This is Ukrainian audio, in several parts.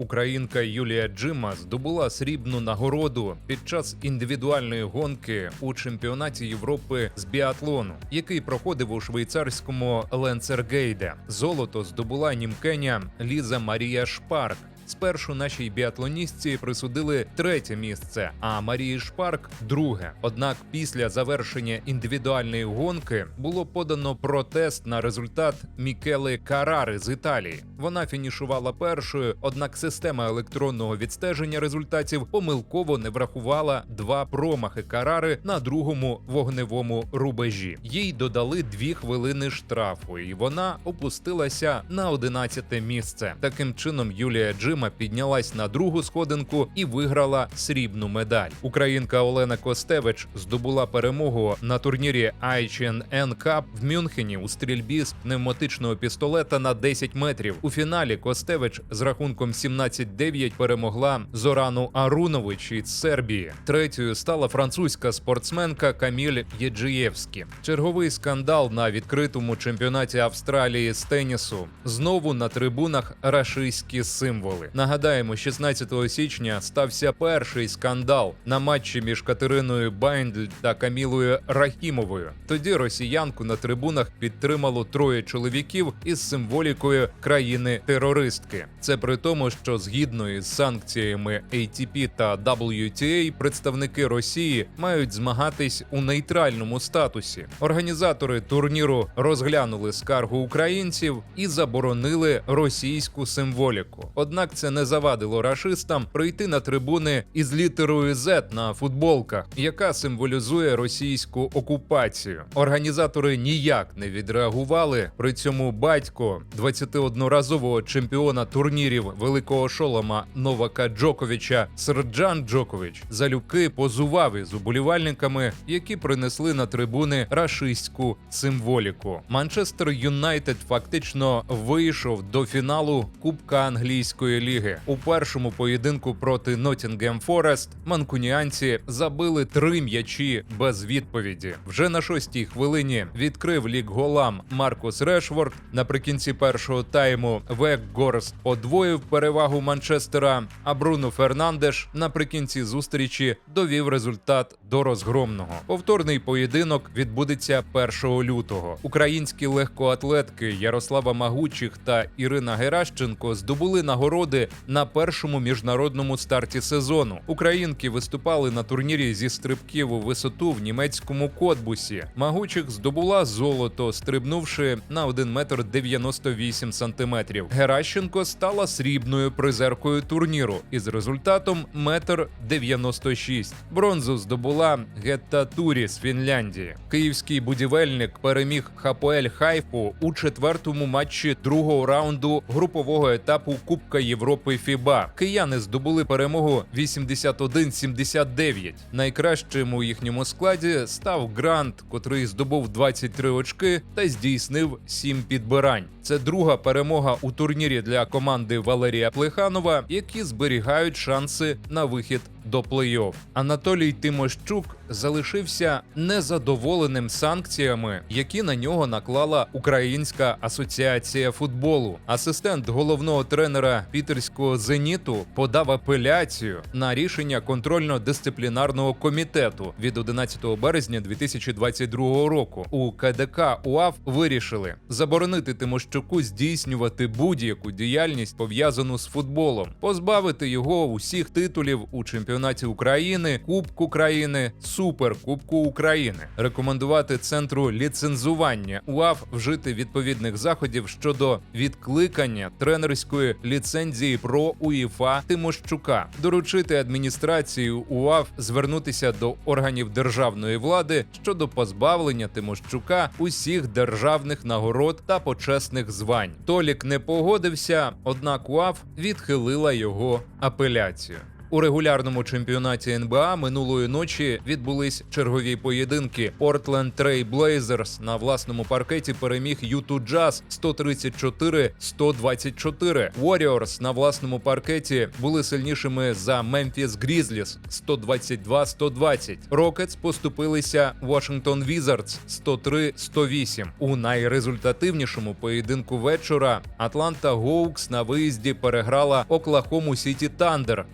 Українка Юлія Джима здобула срібну нагороду під час індивідуальної гонки у чемпіонаті Європи з біатлону, який проходив у швейцарському Ленцергейде. Золото здобула німкеня Ліза Марія Шпарк. Спершу нашій біатлоністці присудили третє місце, а Марії Шпарк друге. Однак після завершення індивідуальної гонки було подано протест на результат Мікели Карари з Італії. Вона фінішувала першою, однак система електронного відстеження результатів помилково не врахувала два промахи Карари на другому вогневому рубежі. Їй додали дві хвилини штрафу, і вона опустилася на 11 місце. Таким чином, Юлія Джима піднялась на другу сходинку і виграла срібну медаль. Українка Олена Костевич здобула перемогу на турнірі ICN Cup в Мюнхені у стрільбі з пневматичного пістолета на 10 метрів. У фіналі Костевич з рахунком 17-9 перемогла Зорану Арунович із Сербії. Третьою стала французька спортсменка Каміль Єджиєвські. Черговий скандал на відкритому чемпіонаті Австралії з тенісу. Знову на трибунах рашистські символи. Нагадаємо, 16 січня стався перший скандал на матчі між Катериною Байндль та Камілою Рахімовою. Тоді росіянку на трибунах підтримало троє чоловіків із символікою країни-терористки. Це при тому, що згідно із санкціями ATP та WTA представники Росії мають змагатись у нейтральному статусі. Організатори турніру розглянули скаргу українців і заборонили російську символіку. Однак це не завадило рашистам прийти на трибуни із літерою Z на футболках, яка символізує російську окупацію. Організатори ніяк не відреагували. При цьому батько 21-разового чемпіона турнірів великого шолома Новака Джоковича Серджан Джокович залюбки позував із уболівальниками, які принесли на трибуни рашистську символіку. Манчестер Юнайтед фактично вийшов до фіналу Кубка англійської ліги. У першому поєдинку проти Ноттінгем Форест манкуніанці забили три м'ячі без відповіді. Вже на шостій хвилині відкрив лік голам Маркус Решворд. Наприкінці першого тайму Век Горст подвоїв перевагу Манчестера. А Бруно Фернандеш наприкінці зустрічі довів результат до розгромного. Повторний поєдинок відбудеться 1 лютого. Українські легкоатлетки Ярослава Магучих та Ірина Геращенко здобули нагороди на першому міжнародному старті сезону. Українки виступали на турнірі зі стрибків у висоту в німецькому Котбусі. Магучих здобула золото, стрибнувши на 1 метр 98 сантиметрів. Геращенко стала срібною призеркою турніру із результатом метр 96. Бронзу здобула Гетта Турі з Фінляндії. Київський будівельник переміг Хапоель Хайфу у четвертому матчі другого раунду групового етапу Кубка Європи ФІБА. Кияни здобули перемогу 81-79. Найкращим у їхньому складі став Грант, котрий здобув 23 очки та здійснив 7 підбирань. Це друга перемога у турнірі для команди Валерія Плеханова, які зберігають шанси на вихід до плей-офф. Анатолій Тимощук залишився незадоволеним санкціями, які на нього наклала Українська асоціація футболу. Асистент головного тренера пітерського зеніту подав апеляцію на рішення контрольно-дисциплінарного комітету від 11 березня 2022 року. У КДК УАФ вирішили заборонити Тимощуку здійснювати будь-яку діяльність пов'язану з футболом, позбавити його усіх титулів у чемпіонаті України, Кубку країни, Суперкубку України, рекомендувати центру ліцензування УАФ вжити відповідних заходів щодо відкликання тренерської ліцензії про УЄФА Тимощука, доручити адміністрації УАФ звернутися до органів державної влади щодо позбавлення Тимощука усіх державних нагород та почесних звань. Толік не погодився, однак УАФ відхилила його апеляцію. У регулярному чемпіонаті НБА минулої ночі відбулись чергові поєдинки. Портленд Трей Блейзерс на власному паркеті переміг Юту Джаз 134-124. Warriors на власному паркеті були сильнішими за Мемфіс Грізліс 122-120. Рокетс поступилися Вашингтон Візардс 103-108. У найрезультативнішому поєдинку вечора Атланта Гоукс на виїзді переграла Оклахому Сіті Тандер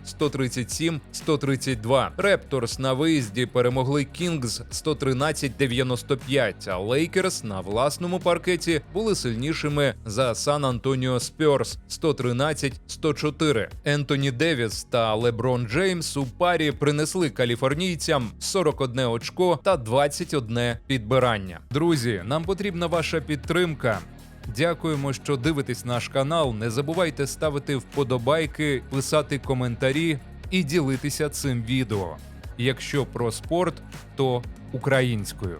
137-132. Репторс на виїзді перемогли Кінгз 113-95, а Лейкерс на власному паркеті були сильнішими за Сан Антоніо Спьорс 113-104. Ентоні Девіс та Леброн Джеймс у парі принесли каліфорнійцям 41 очко та 21 підбирання. Друзі, нам потрібна ваша підтримка. Дякуємо, що дивитесь наш канал. Не забувайте ставити вподобайки, писати коментарі і ділитися цим відео. Якщо про спорт, то українською.